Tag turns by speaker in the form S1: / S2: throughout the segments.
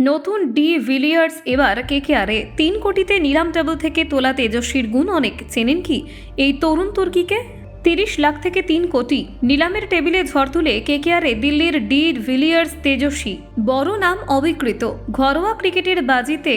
S1: নতুন de Villiers এবার কেকেআরে। তিন কোটিতে নিলাম টেবল থেকে তোলা তেজস্বীর গুণ অনেক। চেনেন কি? এই তরুণ তুর্কিকে? তিরিশ লাখ থেকে তিন কোটি। নিলামের টেবিলে ঝড় তুলে কেকেআরে দিল্লির ডি ভিলিয়ার্স তেজস্বী। বড় নাম অবিকৃত। ঘরোয়া ক্রিকেটের বাজিতে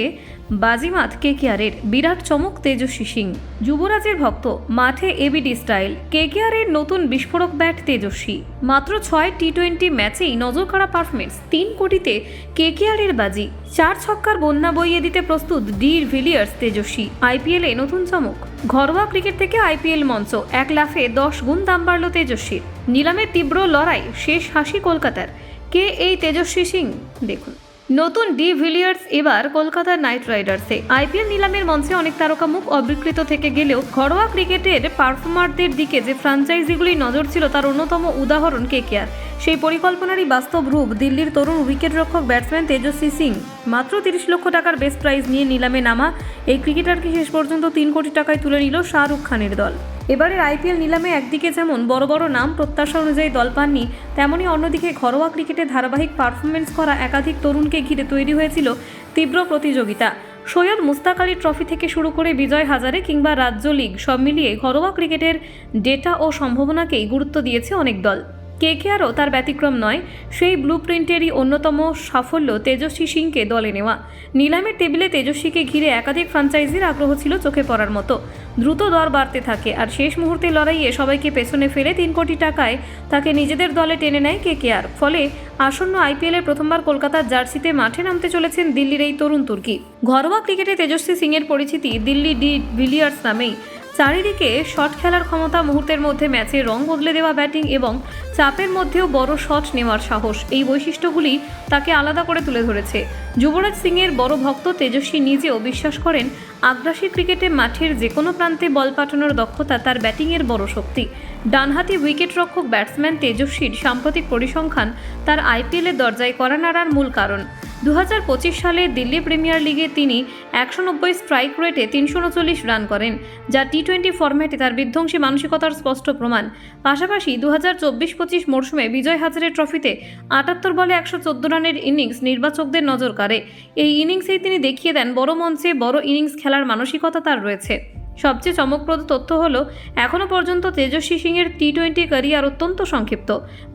S1: বাজিমাত কেকেআরের বিরাট চমক তেজস্বী সিং। যুবরাজের ভক্ত মাঠে এবিডি স্টাইল। কেকেআরের নতুন বিস্ফোরক ব্যাট তেজস্বী। মাত্র ছয় টি টোয়েন্টি ম্যাচেই নজর কাড়া পারফরমেন্স তিন কোটিতে কেকেআরের বাজি। চার ছক্কার বন্যা বইয়ে দিতে প্রস্তুত ডি ভিলিয়ার্স তেজস্বী। আইপিএলে নতুন চমক। ঘরোয়া ক্রিকেট থেকে আইপিএল মঞ্চ। এক লাফে দশ গুণ দাম বাড়ল তেজস্বীর। নিলামের তীব্র লড়াই। শেষ হাসি কলকাতার। কে এই তেজস্বী সিং? দেখুন। নতুন ডি ভিলিয়ার্স এবার কলকাতার নাইট রাইডার্সে। আইপিএল নিলামের মঞ্চে অনেক তারকা মুখ অবিকৃত থেকে গেলেও ঘরোয়া ক্রিকেটের পারফর্মারদের দিকে যে ফ্র্যাঞ্চাইজিগুলি নজর ছিল তার অন্যতম উদাহরণ কেকেআর সেই পরিকল্পনারই বাস্তব রূপ দিল্লির তরুণ উইকেটরক্ষক ব্যাটসম্যান তেজস্বী সিং। মাত্র তিরিশ লক্ষ টাকার বেস্ট প্রাইজ নিয়ে নিলামে নামা, এই ক্রিকেটারকে শেষ পর্যন্ত তিন কোটি টাকায় তুলে নিল শাহরুখ খানের দল। এবারের আইপিএল নিলামে একদিকে যেমন বড় বড় নাম প্রত্যাশা অনুযায়ী দল পাননি তেমনই অন্যদিকে ঘরোয়া ক্রিকেটে ধারাবাহিক পারফরমেন্স করা একাধিক তরুণকে ঘিরে তৈরি হয়েছিল তীব্র প্রতিযোগিতা। সৈয়দ মুস্তাক আলী ট্রফি থেকে শুরু করে বিজয় হাজারে কিংবা রাজ্য লীগ সব মিলিয়ে ঘরোয়া ক্রিকেটের ডেটা ও সম্ভাবনাকেই গুরুত্ব দিয়েছে অনেক দল। কেকেআরও তার ব্যতিক্রম নয়, সেই ব্লু প্রিন্টেরই অন্যতম সাফল্য তেজস্বী সিংকে দলে নেওয়া। নিলামের টেবিলে তেজস্বীকে ঘিরে একাধিক ফ্র্যাঞ্চাইজির আগ্রহ ছিল চোখে পড়ার মতো। দ্রুত দর বাড়তে থাকে আর শেষ মুহূর্তে লড়াইয়ে সবাইকে পেছনে ফেলে তিন কোটি টাকায় তাকে নিজেদের দলে টেনে নেয় কেকেআর। ফলে আসন্ন আইপিএলের প্রথমবার কলকাতার জার্সিতে মাঠে নামতে চলেছেন দিল্লির এই তরুণ তুর্কি। ঘরোয়া ক্রিকেটে তেজস্বী সিংয়ের পরিচিতি দিল্লি ডি ভিলিয়ার্স নামেই। চারিদিকে শট খেলার ক্ষমতা মুহূর্তের মধ্যে ম্যাচে রং বদলে দেওয়া ব্যাটিং এবং চাপের মধ্যেও বড় শট নেওয়ার সাহস। এই বৈশিষ্ট্যগুলি তাকে আলাদা করে তুলে ধরেছে। যুবরাজ সিংয়ের বড় ভক্ত তেজস্বী নিজেও বিশ্বাস করেন, আগ্রাসী ক্রিকেটে মাঠের যে কোনো প্রান্তে বল পাঠানোর দক্ষতা তার ব্যাটিংয়ের বড় শক্তি। ডানহাতি উইকেটরক্ষক ব্যাটসম্যান তেজস্বীর সাম্প্রতিক পরিসংখ্যান তার আইপিএলের দরজায় করা নাড়ার মূল কারণ। দু হাজার পঁচিশ সালে দিল্লি প্রিমিয়ার লিগে তিনি একশো নব্বই স্ট্রাইক রেটে তিনশো উনচল্লিশ রান করেন, যা টি টোয়েন্টি ফরম্যাটে তার বিধ্বংসী মানসিকতার স্পষ্ট প্রমাণ। পাশাপাশি দু হাজার চব্বিশ পঁচিশ মরশুমে বিজয় হাজারে ট্রফিতে আটাত্তর বলে একশো চোদ্দ রানের ইনিংস নির্বাচকদের নজর কাড়ে। এই ইনিংসেই তিনি দেখিয়ে দেন বড় মঞ্চে বড় ইনিংস খেলার মানসিকতা তার রয়েছে। সবচেয়ে চমকপ্রদ তথ্য হলো এখনও পর্যন্ত তেজস্বী সিংয়ের টি টোয়েন্টি ক্যারিয়ার অত্যন্ত সংক্ষিপ্ত।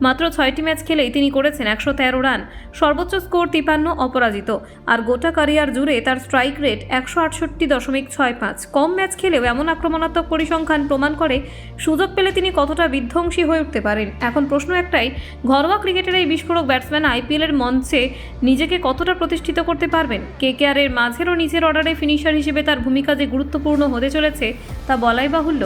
S1: মাত্র ছয়টি ম্যাচ খেলেই তিনি করেছেন একশো তেরো রান, সর্বোচ্চ স্কোর তিপান্ন অপরাজিত। আর গোটা ক্যারিয়ার জুড়ে তার স্ট্রাইক রেট একশো আটষট্টি দশমিক ছয় পাঁচ। কম ম্যাচ খেলেও এমন আক্রমণাত্মক পরিসংখ্যান প্রমাণ করে সুযোগ পেলে তিনি কতটা বিধ্বংসী হয়ে উঠতে পারেন। এখন প্রশ্ন একটাই, ঘরোয়া ক্রিকেটের এই বিস্ফোরক ব্যাটসম্যান আইপিএলের মঞ্চে নিজেকে কতটা প্রতিষ্ঠিত করতে পারবেন? কে কে আরের মাঝের ও নিচের অর্ডারে ফিনিশার হিসেবে তার ভূমিকা যে গুরুত্বপূর্ণ হতে চলেছে তা বলাই বাহুল্য।